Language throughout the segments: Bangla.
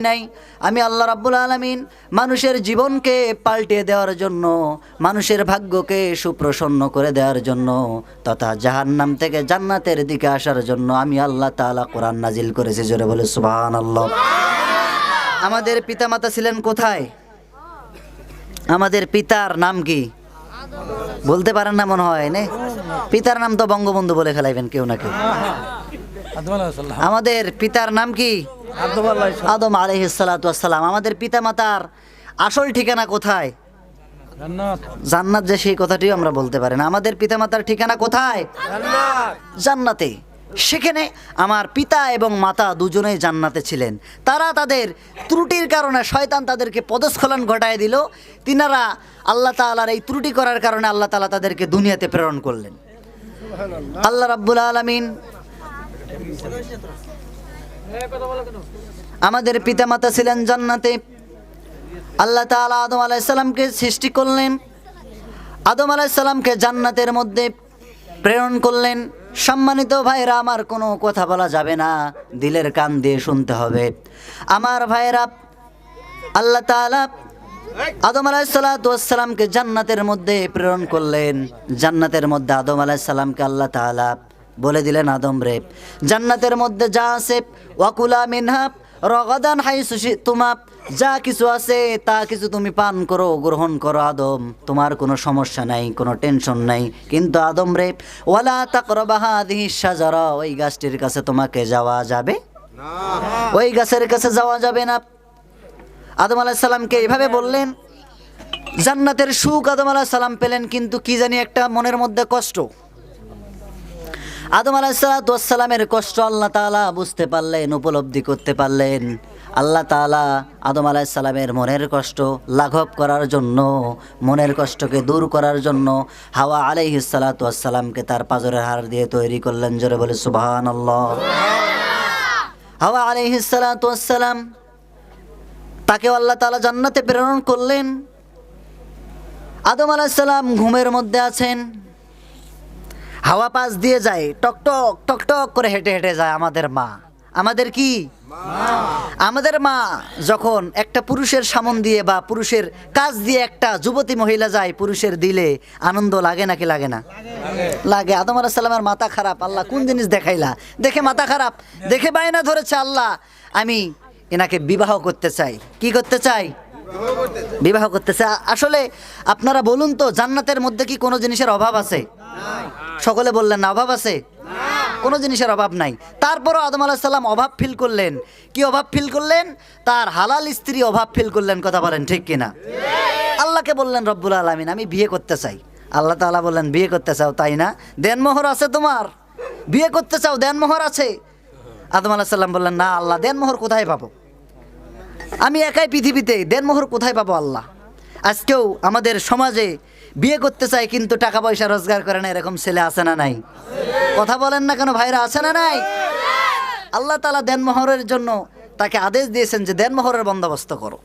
নাই। আমি আল্লাহ রাব্বুল আলামিন মানুষের জীবনকে পাল্টে দেওয়ার জন্য মানুষের ভাগ্যকে সুপ্রসন্ন করে দেওয়ার জন্য তথা জাহান্নাম থেকে জান্নাতের দিকে আসার জন্য আমি আল্লাহ তাআলা কোরআন নাজিল করেছি। জোরে বলে সুবহানাল্লাহ। আমাদের পিতামাতা ছিলেন কোথায়? আমাদের পিতার নাম কি? বলতে পারেন না মনে হয় নে? পিতার নাম তো বঙ্গবন্ধু বলে ফেলাইবেন কেউ না কেউ। আমাদের পিতার নাম কি? আদম আলহিসাল্লাম আমাদের পিতামাতার আসল ঠিকানা কোথায়? জান্নাত। যে সেই কথাটিও আমরা বলতে পারি না। আমাদের পিতামাতার ঠিকানা কোথায়? জান্নাতে। সেখানে আমার পিতা এবং মাতা দুজনেই জান্নাতে ছিলেন। তারা তাদের ত্রুটির কারণে শয়তান তাদেরকে পদস্খলন ঘটায় দিল। তিনারা আল্লাহ তাআলার এই ত্রুটি করার কারণে আল্লাহ তাআলা তাদেরকে দুনিয়াতে প্রেরণ করলেন। আল্লাহ রাব্বুল আলামিন আমাদের পিতামাতা ছিলেন জান্নাতে। আল্লাহ তাআলা আদম আলাইসাল্লামকে সৃষ্টি করলেন। আদম আলাইসাল্লামকে জান্নাতের মধ্যে প্রেরণ করলেন। সম্মানিত ভাইরা আমার কোনো কথা বলা যাবে না। দিলের কান দিয়ে শুনতে হবে। আমার ভাইরা আল্লাহ তাআলা আদম আলাইসাল্লামকে জান্নাতের মধ্যে প্রেরণ করলেন। জান্নাতের মধ্যে আদম আলাইসাল্লামকে আল্লাহ তাআলা বলে দিলেন আদম রে, জান্নাতের মধ্যে যা আছে, ওয়াকুলা মিনহাব রগদান হাই সুশি তোমাপ যা কিছু আছে, তা কিছু তুমি পান করো, গ্রহণ করো আদম। তোমার কোনো সমস্যা নাই, কোনো টেনশন নাই। কিন্তু আদম রে, ওয়ালা তাকরবাহা দিহি সাজারা ওই গাছটির কাছে তোমাকে যাওয়া যাবে? ওই গাছের কাছে যাওয়া যাবে না। আদম আলাহিসাল্লামকে এইভাবে বললেন? জান্নাতের সুখ আদম আলাহিসাল্লাম পেলেন, কিন্তু কি জানি একটা মনের মধ্যে কষ্ট। আদম আলাহিসাল্লামের কষ্ট আল্লাহ তাআলা বুঝতে পারলেন, উপলব্ধি করতে পারলেন। আল্লাহ তাআলা আদম আলাহিসাল্লামের মনের কষ্ট লাঘব করার জন্য, মনের কষ্টকে দূর করার জন্য হাওয়া আলাইহিসালাতামকে তার পাজরের হার দিয়ে তৈরি করলেন। জোরে বলে সুবাহান আল্লাহ হাওয়া আলাইহিসালাতাম তাকে আল্লাহ তাআলা জান্নাতে প্রেরণ করলেন। আদম আলাহিসাল্লাম ঘুমের মধ্যে আছেন। হাওয়া পাশ দিয়ে যায় টকটক টকটক করে হেঁটে হেঁটে যায় আমাদের মা। আমাদের কি? আমাদের মা যখন একটা পুরুষের সামন দিয়ে বা পুরুষের কাজ দিয়ে একটা যুবতী মহিলা যায় পুরুষের দিলে আনন্দ লাগে নাকি লাগে না? লাগে। আদম আলাহাল্লামের মাথা খারাপ। আল্লাহ কোন জিনিস দেখাইলা? দেখে মাথা খারাপ। দেখে বায়না ধরেছে আল্লাহ। আমি এনাকে বিবাহ করতে চাই। কি করতে চাই? বিবাহ করতেছে। আসলে আপনারা বলুন তো, জান্নাতের মধ্যে কি কোনো জিনিসের অভাব আছে? সকলে বললেন, না, অভাব আছে? কোনো জিনিসের অভাব নাই। তারপরও আদম আলাহ সাল্লাম অভাব ফিল করলেন। কি অভাব ফিল করলেন? তার হালাল স্ত্রী অভাব ফিল করলেন, কথা বলেন ঠিক কিনা? আল্লাহকে বললেন, রব্বুল আলমিন, আমি বিয়ে করতে চাই। আল্লাহ তাআলা বললেন, বিয়ে করতে চাও, তাই না? দেনমোহর আছে তোমার। বিয়ে করতে চাও দেনমোহর আছে। আদম আলাহ সাল্লাম বললেন, না, আল্লাহ দেনমোহর কোথায় পাবো? আমি একাই পৃথিবীতে দেনমোহর কোথায় পাবো আল্লাহ? আজকেও আমাদের সমাজে বিয়ে করতে চাই কিন্তু টাকা পয়সা রোজগার করে না, এরকম ছেলে আছে না নাই? কথা বলেন না কেন ভাইরা, আছে না নাই? আল্লাহ তালা দেনমোহরের জন্য তাকে আদেশ দিয়েছেন যে দেনমোহরের বন্দোবস্ত করো।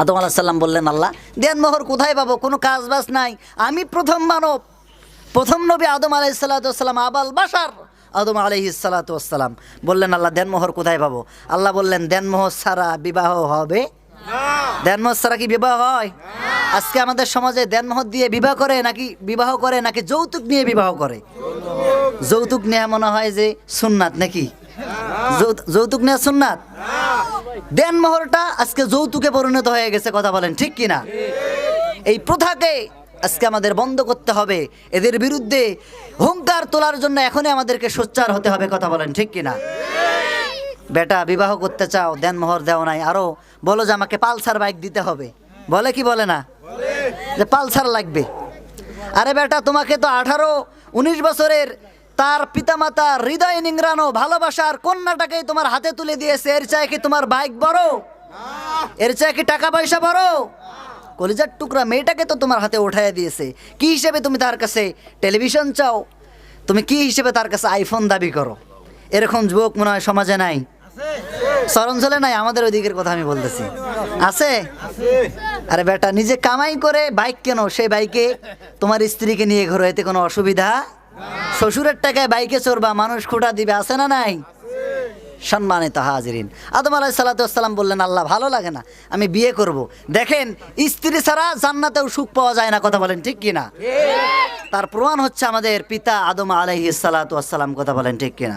আদম আলাহ সাল্লাম বললেন, আল্লাহ, দেনমোহর কোথায় পাবো? কোনো কাজ বাজ নাই, আমি প্রথম মানব। প্রথম নবী আদম আলাইসাল্লাম আবাল বাসার আদম আলহি সালাতাম বললেন আল্লাহ দেনমোহর কোথায় পাবো? আল্লাহ বললেন দেনমোহর ছাড়া বিবাহ হবে? দেনমোহর ছাড়া কি বিবাহ হয়? আজকে আমাদের সমাজে দেনমোহর দিয়ে বিবাহ করে নাকি বিবাহ করে নাকি যৌতুক নিয়ে বিবাহ করে? যৌতুক নেওয়া মনে হয় যে সুন্নাত নাকি? যৌতুক নেওয়া সুন্নাত? দেনমোহরটা আজকে যৌতুকে পরিণত হয়ে গেছে কথা বলেন ঠিক কিনা? এই প্রথাকে আজকে আমাদের বন্ধ করতে হবে। এদের বিরুদ্ধে হুঙ্কার তোলার জন্য এখনই আমাদেরকে সোচ্চার হতে হবে, কথা বলেন, ঠিক কিনা? বেটা, বিবাহ করতে চাও দেনমোহর দেও নাই, আরও বলো যে আমাকে পালসার বাইক দিতে হবে। বলে কি বলে না? যে পালসার লাগবে। আরে বেটা, তোমাকে তো আঠারো, উনিশ বছরের তার পিতামাতা হৃদয় নিংড়ানো ভালোবাসার কন্যাটাকেই তোমার হাতে তুলে দিয়েছে। এর চাই কি তোমার বাইক বড়? এর চাই কি টাকা পয়সা বড়? কলিজার টুকরা মেয়েটাকে তো তোমার হাতে উঠাইয়া দিয়েছে। কি হিসেবে তুমি তার কাছে টেলিভিশন চাও? তুমি কি হিসেবে তার কাছে আইফোন দাবি করো? এরকম যুবক মনে হয় সমাজে নাই। চলে নাই? আমাদের ওই দিকের কথা আমি বলতেছি। আছে? আরে বেটা, নিজে কামাই করে বাইক কেন? সেই বাইকে তোমার স্ত্রীকে নিয়ে ঘরে এতে কোনো অসুবিধা? শ্বশুরের টাকায় বাইকে চড়বা, মানুষ খোটা দিবে, আছে না নাই? সম্মানিত হাজরিন। আদম আলাই সালাতাম বললেন আল্লাহ ভালো লাগে না আমি বিয়ে করব। দেখেন স্ত্রী ছাড়া জান্নাতেও সুখ পাওয়া যায় না কথা বলেন ঠিক কিনা? তার প্রমাণ হচ্ছে আমাদের পিতা আদম আলহি সালাতাম কথা বলেন ঠিক কিনা?